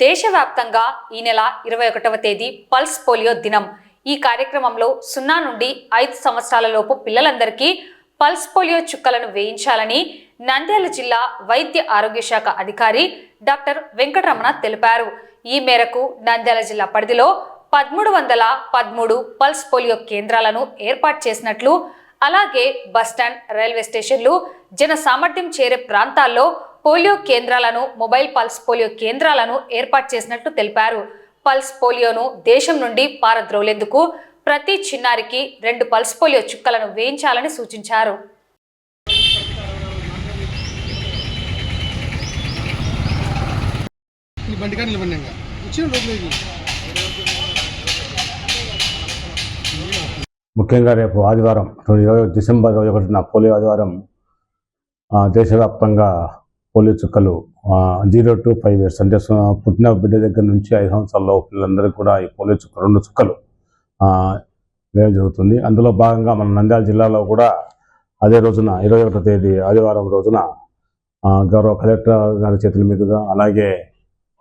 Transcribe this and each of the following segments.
దేశవ్యాప్తంగా ఈ నెల ఇరవై ఒకటవ తేదీ పల్స్ పోలియో దినం. ఈ కార్యక్రమంలో సున్నా నుండి ఐదు సంవత్సరాల లోపు పిల్లలందరికీ పల్స్ పోలియో చుక్కలను వేయించాలని నంద్యాల జిల్లా వైద్య ఆరోగ్య శాఖ అధికారి డాక్టర్ వెంకటరమణ తెలిపారు. ఈ మేరకు నంద్యాల జిల్లా పరిధిలో పదమూడు వందల పదమూడు పల్స్ పోలియో కేంద్రాలను ఏర్పాటు చేసినట్లు అలాగే బస్టాండ్ రైల్వే స్టేషన్లు జన సామర్థ్యం చేరే ప్రాంతాల్లో పోలియో కేంద్రాలను మొబైల్ పల్స్ పోలియో కేంద్రాలను ఏర్పాటు చేసినట్లు తెలిపారు. పల్స్ పోలియోను దేశం నుండి పారద్రోలేందుకు ప్రతి చిన్నారికి రెండు పల్స్ పోలియో చుక్కలను వేయించాలని సూచించారు. ముఖ్యంగా రేపు ఆదివారం ఇరవై డిసెంబర్ ఇరవై ఒకటిన పోలియో ఆదివారం దేశవ్యాప్తంగా పోలియో చుక్కలు జీరో టు ఫైవ్ ఇయర్స్ అంటే పుట్టిన బిడ్డ దగ్గర నుంచి ఐదు సంవత్సరాల్లో పిల్లలందరికీ కూడా ఈ పోలియో చుక్క రెండు చుక్కలు వేయడం జరుగుతుంది. అందులో భాగంగా మన నంద్యాల జిల్లాలో కూడా అదే రోజున ఇరవై ఒకటో తేదీ ఆదివారం రోజున గౌరవ కలెక్టర్ గారి చేతుల మీదుగా అలాగే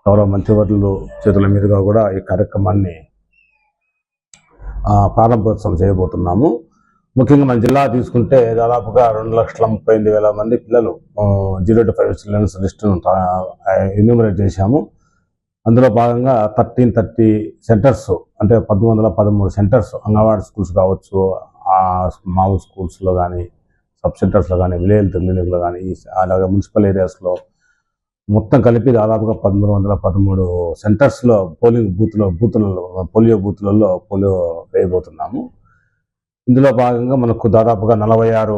గౌరవ మంత్రివర్యులు చేతుల మీదుగా కూడా ఈ కార్యక్రమాన్ని ప్రారంభోత్సవం చేయబోతున్నాము. ముఖ్యంగా మన జిల్లా తీసుకుంటే దాదాపుగా రెండు లక్షల ముప్పై ఎనిమిది వేల మంది పిల్లలు జీరో టు ఫైవ్ చిల్డ్రన్స్ లిస్టును ఎన్యూమరేట్ చేశాము. అందులో భాగంగా థర్టీన్ థర్టీ సెంటర్స్ అంటే పద్దెనిమిది వందల పదమూడు సెంటర్స్ అంగన్వాడీ స్కూల్స్ కావచ్చు మామూలు స్కూల్స్లో కానీ సబ్ సెంటర్స్లో కానీ విలేజ్ క్లినిక్లో కానీ అలాగే మున్సిపల్ ఏరియాస్లో మొత్తం కలిపి దాదాపుగా పదమూడు వందల పదమూడు సెంటర్స్లో పోలింగ్ బూత్లో బూతులలో పోలియో బూత్లలో పోలియో వేయబోతున్నాము. ఇందులో భాగంగా మనకు దాదాపుగా నలభై ఆరు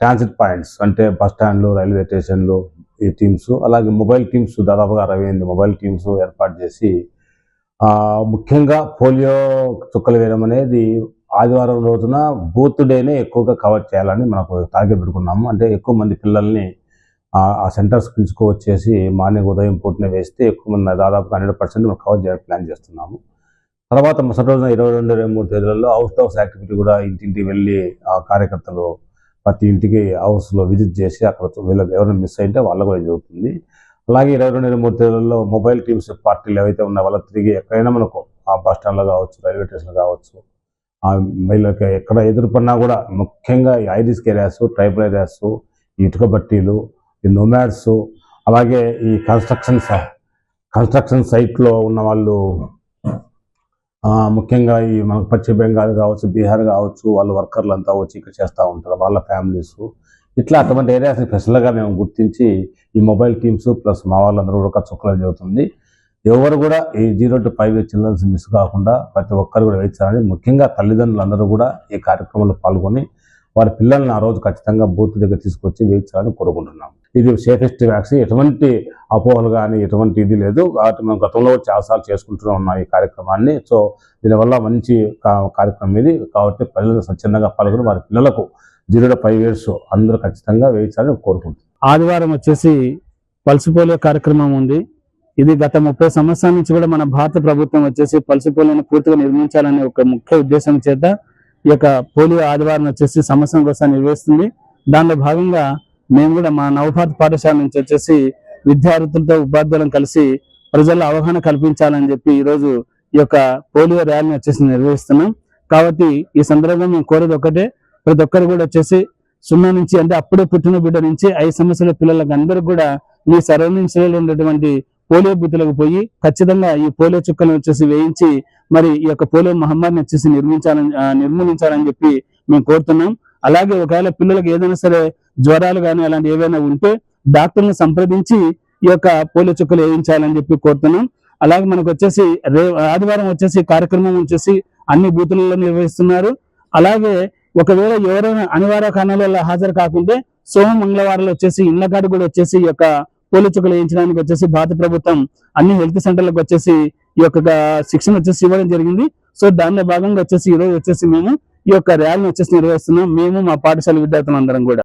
ట్రాన్సిట్ పాయింట్స్ అంటే బస్ స్టాండ్లు రైల్వే స్టేషన్లు ఈ టీమ్స్ అలాగే మొబైల్ టీమ్స్ దాదాపుగా అరవై ఎనిమిది మొబైల్ టీమ్స్ ఏర్పాటు చేసి ముఖ్యంగా పోలియో చుక్కలు వేయడం అనేది ఆదివారం రోజున బూత్ డేనే ఎక్కువగా కవర్ చేయాలని మనకు టార్గెట్ పెట్టుకున్నాము. అంటే ఎక్కువ మంది పిల్లల్ని ఆ ఆ సెంటర్స్ పిలుచుకోవచ్చేసి మార్నింగ్ ఉదయం పూటనే వేస్తే ఎక్కువ మంది దాదాపుగా హండ్రెడ్ పర్సెంట్ మనం కవర్ చేయాలని ప్లాన్ చేస్తున్నాము. తర్వాత మరుసటి రోజున ఇరవై రెండు ఇరవై మూడు తేదీలలో హౌస్ హౌస్ యాక్టివిటీ కూడా ఇంటింటి వెళ్ళి ఆ కార్యకర్తలు ప్రతి ఇంటికి హౌస్లో విజిట్ చేసి అక్కడ వీళ్ళకి ఎవరైనా మిస్ అయితే వాళ్ళకు కూడా జరుగుతుంది. అలాగే ఇరవై రెండు ఇరవై మూడు తేదీలలో మొబైల్ టీమ్స్ పార్టీలు ఏవైతే ఉన్నాయో వాళ్ళు తిరిగి ఎక్కడైనా మనకు ఆ బస్ స్టాండ్లో కావచ్చు రైల్వే స్టేషన్లో కావచ్చు ఆ మహిళలకు ఎక్కడ ఎదుర్కొన్నా కూడా ముఖ్యంగా ఈ ఐరిస్ ఏరియాస్ ట్రైబల్ ఏరియాస్ ఇటుక బట్టీలు ఈ నొమాడ్స్ అలాగే ఈ కన్స్ట్రక్షన్ సై- కన్స్ట్రక్షన్ సైట్లో ఉన్న వాళ్ళు ముఖ్యంగా ఈ మనకు పశ్చిమ బెంగాల్ కావచ్చు బీహార్ కావచ్చు వాళ్ళ వర్కర్లు అంతా వచ్చి ఇక్కడ చేస్తూ ఉంటారు వాళ్ళ ఫ్యామిలీస్. ఇట్లా అటువంటి ఏరియాస్ని స్పెషల్గా మేము గుర్తించి ఈ మొబైల్ టీమ్స్ ప్లస్ మా వాళ్ళందరూ కూడా చుక్కలు జరుగుతుంది. ఎవరు కూడా ఈ zero to five childrens miss కాకుండా ప్రతి ఒక్కరు కూడా వేయించాలని ముఖ్యంగా తల్లిదండ్రులందరూ కూడా ఈ కార్యక్రమంలో పాల్గొని వారి పిల్లల్ని ఆ రోజు ఖచ్చితంగా బూత్ దగ్గర తీసుకొచ్చి వేయించాలని కోరుకుంటున్నాం ఇది సేఫెస్ట్ వ్యాక్సిన్. ఎటువంటి అపోహలు కానీ ఎటువంటి ఇది లేదు. కాబట్టి మేము గతంలో చాలాసార్లు చేసుకుంటూనే ఉన్నాం ఈ కార్యక్రమాన్ని. సో దీనివల్ల మంచి కార్యక్రమం ఇది. కాబట్టి ప్రజలు స్వచ్ఛందంగా పాల్గొని వారి పిల్లలకు జీరో ఫైవ్ ఇయర్స్ అందరూ ఖచ్చితంగా వేయించాలని కోరుకుంటున్నాం. ఆదివారం వచ్చేసి పల్స్ పోలియో కార్యక్రమం ఉంది. ఇది గత ముప్పై సంవత్సరాల నుంచి కూడా మన భారత ప్రభుత్వం వచ్చేసి పల్స్ పోలియోని పూర్తిగా నిర్మించాలనే ఒక ముఖ్య ఉద్దేశం చేత ఈ యొక్క పోలియో ఆదివారం వచ్చేసి సంవత్సరం కోసం నిర్వహిస్తుంది. దానిలో భాగంగా మేము కూడా మా నవభారత్ పాఠశాల నుంచి వచ్చేసి విద్యార్థులతో ఉపాధ్యాయులను కలిసి ప్రజల్లో అవగాహన కల్పించాలని చెప్పి ఈ రోజు ఈ యొక్క పోలియో ర్యాలీని వచ్చేసి నిర్వహిస్తున్నాం. కాబట్టి ఈ సందర్భంగా మేము కోరేది ఒకటే ప్రతి ఒక్కరు కూడా వచ్చేసి సున్నా నుంచి అంటే అప్పుడే పుట్టిన బిడ్డ నుంచి ఐదు సంవత్సరాల పిల్లలకు అందరూ కూడా మీ సరౌండింగ్స్లో ఉన్నటువంటి పోలియో బూతులకు పోయి ఖచ్చితంగా ఈ పోలియో చుక్కలను వచ్చేసి వేయించి మరి ఈ యొక్క పోలియో మహమ్మారిని వచ్చేసి నిర్మించాలని నిర్మూలించాలని చెప్పి మేము కోరుతున్నాం. అలాగే ఒకవేళ పిల్లలకు ఏదైనా సరే జ్వరాలు కానీ అలాంటి ఏవైనా ఉంటే డాక్టర్ని సంప్రదించి ఈ యొక్క పోలియో చుక్కలు వేయించాలని చెప్పి కోరుతున్నాం. అలాగే మనకు వచ్చేసి రే ఆదివారం వచ్చేసి కార్యక్రమం వచ్చేసి అన్ని బూతులలో నిర్వహిస్తున్నారు. అలాగే ఒకవేళ ఎవరైనా అనివార్య కారణాల హాజరు కాకుంటే సోమ మంగళవారాలు వచ్చేసి ఇళ్ళ కాడ కూడా వచ్చేసి ఈ యొక్క పోలియో చుక్కలు వేయించడానికి వచ్చేసి భారత ప్రభుత్వం అన్ని హెల్త్ సెంటర్లకు వచ్చేసి ఈ యొక్క శిక్షణ వచ్చేసి ఇవ్వడం జరిగింది. సో దానిలో భాగంగా వచ్చేసి ఈ రోజు వచ్చేసి మేము ఈ యొక్క ర్యాలీని వచ్చేసి నిర్వహిస్తున్నాం. మేము మా పాఠశాల విద్యార్థులందరం కూడా.